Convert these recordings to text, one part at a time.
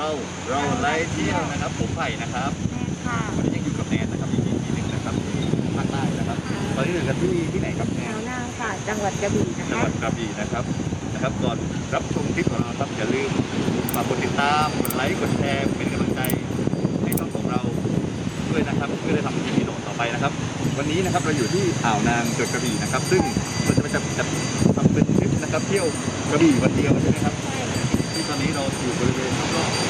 เราเราไล่เที่ยวนะครับ ผมไผ่นะครับแม่ค่ะวันนี้ยังอยู่กับแนนนะครับอีกทีหนึ่งนะครับภาคใต้นะครับ ตอนนี้อยู่กันที่ที่ไหนครับแนแถน วนางค่ะจังหวัดกระบี่นะจังคะหวัดกระบี่นะครับนะครับก่อนรับชมคลิปของเราครับอย่าลืมฝากกดติดตามกดไลค์กดแชร์เป็นกำลังใจให้ช่องของเราด้วยนะครับเพื่อได้ทำคลิปวิดีโอต่อไปนะครับ วันนี้นะครับเราอยู่ที่อ่าวนางจังหวัดกระบี่นะครับ ซึ่งเราจะไปจับจับทำเป็นทริปนะครับ เที่ยวกระบี่วันเดียวใช่ไหมครับใช่ค่ะที่ตอนนี้เราอยู่บริเวณรอบๆวันที่ม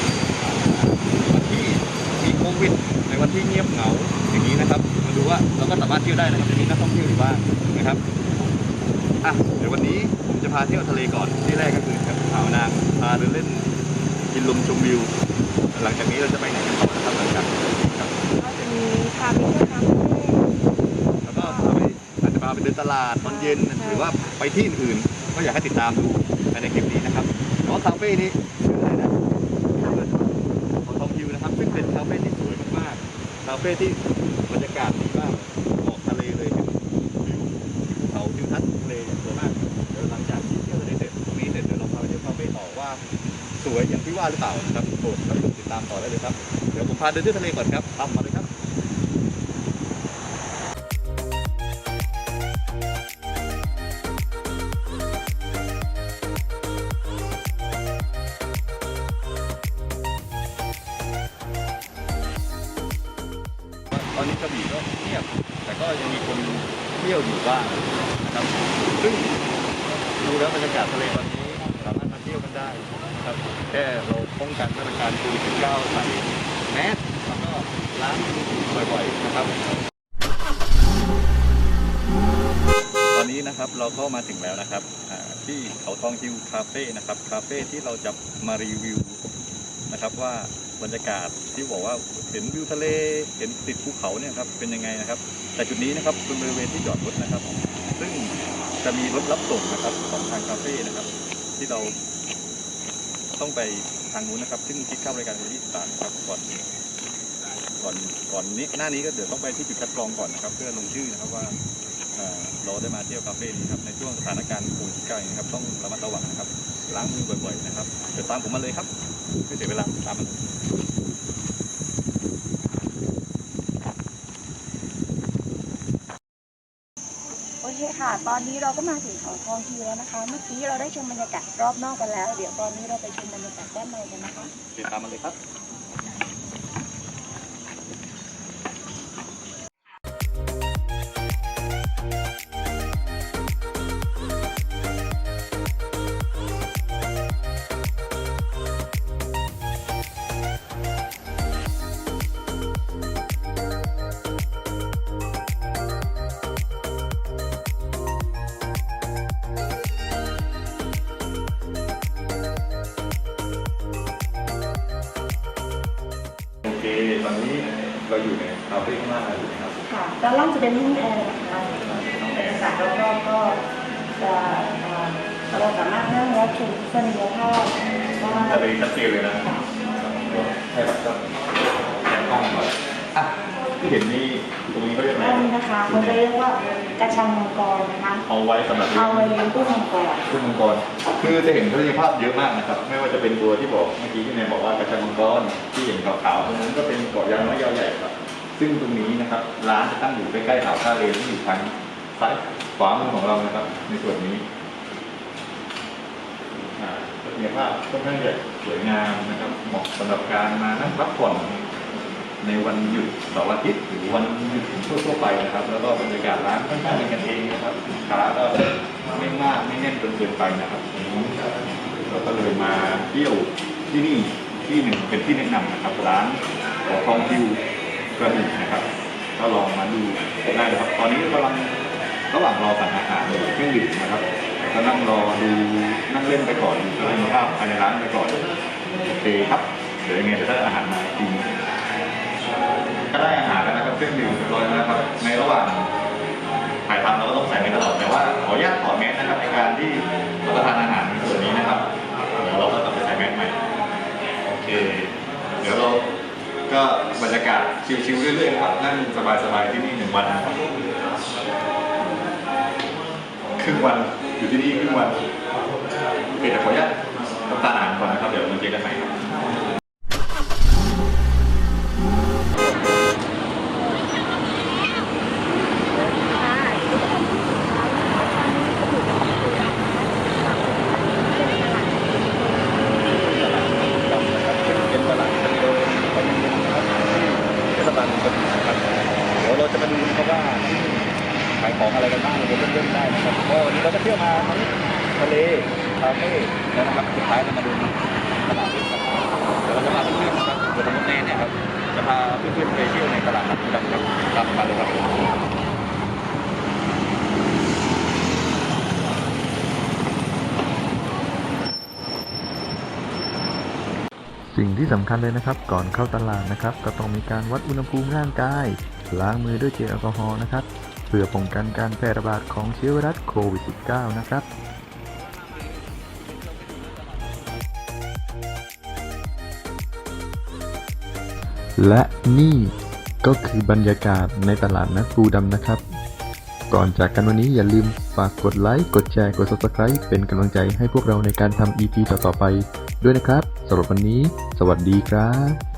ีโค วิดในวันที่เงียบเหงาอย่างนี้นะครับ มาดูว่าเราก็สามารถเที่ยวได้นะครับจะมีนักท่องเที่ยวอยู่บ้างนะครับอะเดี๋ยววันนี้ผมจะพาเที่ยวทะเลก่อนที่แรกก็คือครับอ่าวนางพาเดินเล่นกินลมชมวิว หลังจากนี้เราจะไปไหนกันต่อนะครับหลังจากครับก็จะมีพาไปเที่ยวทางทะเลแล้วก็พาไปอาจจะพาไปเดินตลาดตอนเย็นหรือว่าไปที่อื่นๆก็อยากให้ติดตามดูภายในคลิปนี้นะครับแต่ว่าคาเฟ่นี้ชื่ออะไรนะ ของทองฮิวนะครับ ซึ่งเป็นาเฟ่ที่บรรยากาศดีมากออกทะเลเลยเห็นวิวเขาทิวทัศน์ทะเลอย่างสวยมากเดี๋ยวหลังจากที่เที่ยวทะเลเสร็จตรงนี้เสร็จเดี๋ยวเราพาไปเที่ยวคาเฟ่ต่อว่าสวยอย่างที่ว่าหรือเปล่านะครับโปรดรับชมติดตามต่อได้เลยครับเดี๋ยวผมพาเดินเที่ยวทะเลก่อนครับตามมาเลย อนนี้กระบี่ก็เงียบ แต่ก็ยังมีคนเที่ยวอยู่บ้างนะครับ ซึ่งดูแล้วบรรยากาศทะเลตอนนี้สามารถมาเที่ยวกันได้นะครับแค่เราป้องกันมาตรการโควิด19ใส่แมสแล้วก็ล้างบ่อยๆนะครับ ตอนนี้นะครับเราก็มาถึงแล้วนะครับที่เขาทองฮิวคาเฟ่นะครับคาเฟ่ที่เราจะมารีวิวนะครับว่า บรรยากาศที่บอกว่าเห็นวิวทะเลเห็นติดภูเขาเนี่ยครับเป็นยังไงนะครับ แต่จุดนี้นะครับเป็นบริเวณที่จอดรถนะครับ ซึ่งจะมีรถรับส่งนะครับของทางคาเฟ่นะครับ ที่เราต้องไปทางนู้นนะครับ ซึ่งคิดค่าบริการเป็น20บาทครับก่อนก่อนก่อนนี้หน้านี้ก็เดี๋ยวต้องไปที่จุดคัดกรองก่อนนะครับ เพื่อลงชื่อนะครับว่า เอ่อเราได้มาเที่ยวคาเฟ่นี้ครับในช่วงสถานการณ์โควิด19นะครับต้องระมัดระวังนะครับล้างมือบ่อยๆนะครับเดี๋ยวตามผมมาเลยครับไม่เสียเวลาตามมาเลยโอเคค่ะ ตอนนี้เราก็มาถึงเขาทองทีแล้วนะคะ เมื่อกี้เราได้ชมบรรยากาศรอบนอกกันแล้ว เดี๋ยวตอนนี้เราไปชมบรรยากาศด้านในกันนะคะเดี๋ยวตามมาเลยครับ เราอยู่ในคาเฟ่ข้างล่างแล้วอยู่นะครับค่ะด้านล่างจะเป็นห้องแอร์นะคะบรรยากาศรอบๆก็จะเอ่อเราสามารถนั่งรับชมทัศนียภาพได้ทะเลชัดเจนเลยนะให้แบบก็แสงกล้องก่อนอะที่เห็นนี่ตรงนี้เขาเรียกอะไรด้านนี้นะคะเขาจะเรียกว่ากระชังมังกรนะคะเอาไว้สำหรับเอาไว้เลี้ยงตู้มังกรขึ้นมังกร คือจะเห็นทัศนียภาพเยอะมากนะครับ ไม่ว่าจะเป็นตัวที่บอกเมื่อกี้ที่นายบอกว่ากระชังมังกรที่เห็นขาวๆตรงนั้นก็เป็นเกาะยาวน้อยยาวใหญ่ครับ ซึ่งตรงนี้นะครับร้านจะตั้งอยู่ใกล้ๆอ่าวท่าเรือที่อยู่ทางซ้ายขวามือของเรานะครับ ในส่วนนี้ทัศนียภาพค่อนข้างจะสวยงามนะครับเหมาะสำหรับการมานั่งพักผ่อนในวันหยุดเสาร์อาทิตย์หรือวันหยุดทั่วๆไปนะครับ แล้วก็บรรยากาศร้านค่อนข้างเป็นกันเองนะครับสินค้าก็ แน่นจนเกินไปนะครับเราก็เลยมาเที่ยวที่นี่ที่หนึ่งเป็นที่แนะนำนะครับร้านขอทองทิวกระบี่นะครับ ก็ลองมาดูได้นะครับ ตอนนี้กำลังระหว่างรอสั่งอาหารหรือเครื่องดื่มนะครับก็นั่งรอดูนั่งเล่นไปก่อนดูภาพภายในร้านไปก่อนโอเคครับเดี๋ยวยังไงจะได้อาหารมาจริงก็ได้อาหารแล้วนะครับเครื่องดื่มเรียบร้อยแล้วนะครับ ในระหว่างถ่ายทำเราก็ต้องใส่ไปตลอดแต่ว่าขออนุญาตถอ นะครับในการที่รับประทานอาหารในส่วนนี้นะครับเดี๋ยวเราก็ต้องไปใส่แมสใหม่โอเคเดี๋ยวเราก็บรรยากาศชิลๆเรื่อยๆครับนั่งสบายๆที่นี่หนึ่งวันครับครึ่งวันอยู่ที่นี่ครึ่งวันโอเคแต่ขออนุญาต ขายของอะไรกันบ้างเราเริ่มได้นะครับก็วันนี้เราก็เที่ยวมาทั้งทะเลคาเฟ่แล้วนะครับสุดท้ายเรามาดูตลาดนี้ครับเดี๋ยวเราจะพาเพื่อนๆนะครับเดี๋ยวน้องแน่เนี่ยครับจะพาเพื่อนๆไปเที่ยวในตลาดนัดดำครับตามมาเลยครับสิ่งที่สำคัญเลยนะครับ ก่อนเข้าตลาดนะครับ ก็ต้องมีการวัดอุณหภูมิร่างกาย ล้างมือด้วยเจลแอลกอฮอล์นะครับ เพื่อป้องกันการแพร่ระบาดของเชื้อไวรัสโควิด -19 นะครับและนี่ก็คือบรรยากาศในตลาดนัดปูดำนะครับ ก่อนจากกันวันนี้อย่าลืมฝากกดไลค์ กดแชร์ กด subscribe เป็นกำลังใจให้พวกเราในการทำ EP ต่อๆไปด้วยนะครับสำหรับวันนี้ สวัสดีครับ